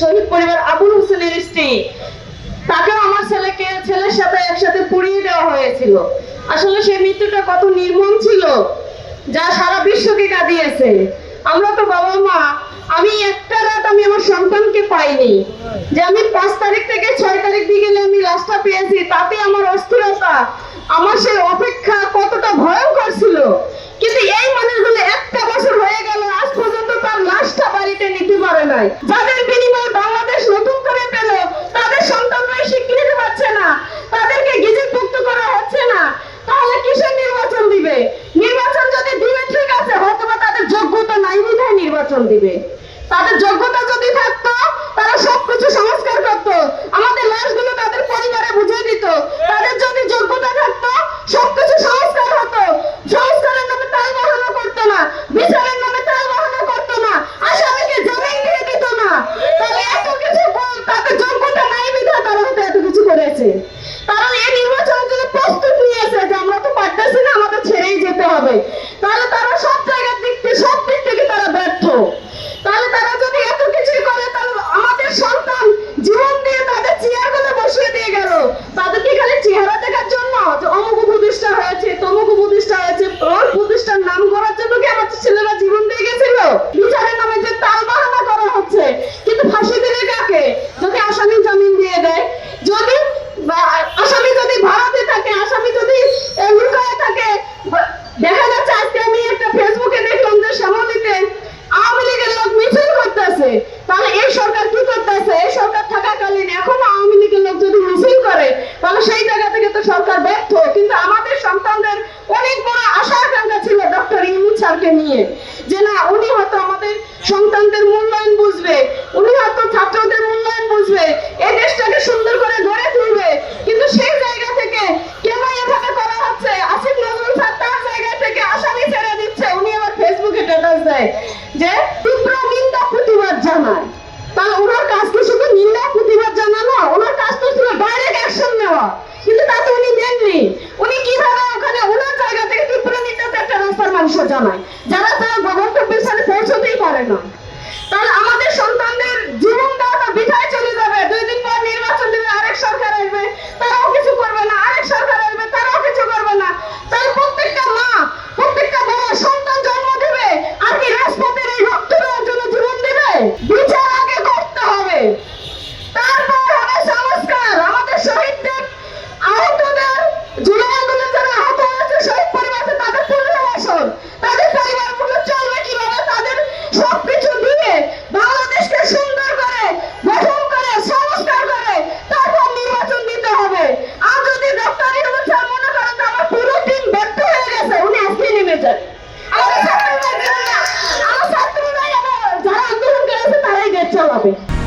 শহীদ পরিবার আবুল হোসেনের স্ত্রী। তাকেও আমার ছেলেকে, ছেলের সাথে একসাথে পুড়িয়ে দেওয়া হয়েছিল। আসলে সেই মৃত্যুটা কত নির্মম ছিল, যা সারা বিশ্বকে কাঁদিয়েছে। আমরা তো বাবা মা, আমি একটা রাত আমি আমার সন্তানকে পাইনি। যে আমি পাঁচ তারিখ থেকে ছয় তারিখ বিকেলে আমি লাশটা পেয়েছি, তাতে আমার অস্থিরতা, আমার সেই অপেক্ষা কতটা ভয়ঙ্কর ছিল কিন্তু এই মানুষগুলো একটা বছর হয়ে গেল আজ পর্যন্ত তার লাশটা বাড়িতে নিতে যাদের বিনিময়ে বাংলাদেশ নতুন করে পেল, তাদের সন্তানরাই স্বীকৃতি পাচ্ছে না। তাদেরকে গেজেটভুক্ত করা হচ্ছে না। তাহলে কিসের নির্বাচন দিবে? নির্বাচন যদি দিবে, ঠিক আছে হয়তো বা তাদের যোগ্যতা নাই বিধায় নির্বাচন দিবে। তাদের যোগ্যতা যদি থাকতো, তারা সবকিছু সংস্কার করতো। আমাদের লাশগুলো তাদের পরিবারে বুঝিয়ে দিত তাদের যদি যোগ্যতা থাকতো সবকিছু সংস্কার হতো সংস্কারের নামে তাল বাহানা করতো না বিচারের নামে তাল বাহানা করতো না আসামিকে জামিন দিয়ে দিত না তাহলে এত কিছু কর- তাদের যোগ্যতা নাই বিধায় তারা হয়তো এত কিছু কারণ এই নির্বাচনের জন্য প্রস্তুত নিয়েছে যে আমরা তো পারতেছি না, আমাদের ছেড়েই যেতে হবে তাহলে তারা সব জায়গার দিক থেকে সব দিক থেকে তারা ব্যর্থ তাহলে তারা যদি এত কিছুই করে তাহলে আমাদের সন্তান জীবন দিয়ে তাদের চেয়ারগুলো বসিয়ে দিয়ে গেল তাদের কি খালি চেহারা দেখার জন্য যে অমুক প্রতিষ্ঠা হয়েছে তমুক প্রতিষ্ঠা হয়েছে ওর প্রতিষ্ঠার নাম করার জন্য কি আমার ছেলেরা জীবন দিয়ে গেছিল বিচারের নামে যে তাল বাহানা করা হচ্ছে কিন্তু ফাঁসি দিলে কাকে যদি আসামি জামিন দিয়ে দেয় যদি বা আসামি যদি ভারতে থাকে আসামি যদি এ, লুকায় থাকে বা- দেখা যাচ্ছে আজকে আমি একটা ফেসবুকে দেখলাম যে শ্যামলীতে আওয়ামী লীগের লোক মিছিল করতেছে তাহলে এই সরকার কি করতেছে এই সরকার থাকাকালীন এখন আওয়ামী লীগের লোক যদি মিছিল করে তাহলে সেই জায়গা থেকে তো সরকার ব্যর্থ, কিন্তু আমাদের সন্তানদের অনেক বড় আশা আকাঙ্ক্ষা ছিল ডক্টর ইউনুস স্যারকে নিয়ে, যে না, উনি হয়তো আমাদের সন্তানদের মূল্যায়ন বুঝবে, উনি হয়তো ছাত্রদের মূল্যায়ন বুঝবে এই দেশটাকে সুন্দর করে গড়ে তুলবে, কিন্তু সেই জায়গা থেকে কেন এভাবে করা হচ্ছে? আসিফ নজরুল স্যার তার জায়গা থেকে আসামি ছেড়ে দিচ্ছে, উনি আবার ফেসবুকে স্ট্যাটাস দেয়, যে মানুষ জানায়। যারা তারা গন্তব্যের সাথে পৌঁছতেই পারে না। তাহলে আমাদের সন্তানদের জীবন দেওয়াটা বিঠায় চলে যাবে। দুই দিন পর নির্বাচন দেবে, আরেক সরকার আসবে, তারাও কিছু করবে না। আরেক সরকার আসবে, তারাও কিছু করবে না। তাহলে প্রত্যেকটা মা, প্রত্যেকটা বাবা সন্তান জন্ম দেবে। আর কি রাজপথের এই রক্ত দেওয়ার জন্য জীবন দেবে? বিচার আগে করতে হবে তারপর হবে সংস্কার আমাদের শহীদদের আহতদের জুলাই আন্দোলন যারা আহত হয়েছে শহীদ পরিবারকে তাদের পুনর্বাসন তাদের পরিবারগুলো চলবে কীভাবে তাদের সবকিছু দিয়ে বাংলাদেশকে সুন্দর করে গঠন করে সংস্কার করে তারপর নির্বাচন দিতে হবে আর যদি ডক্টর ইউনুস স্যার মনে করেন যে আমার পুরো টিম ব্যর্থ হয়ে গেছে উনি আজকে নেমে যান আমাদের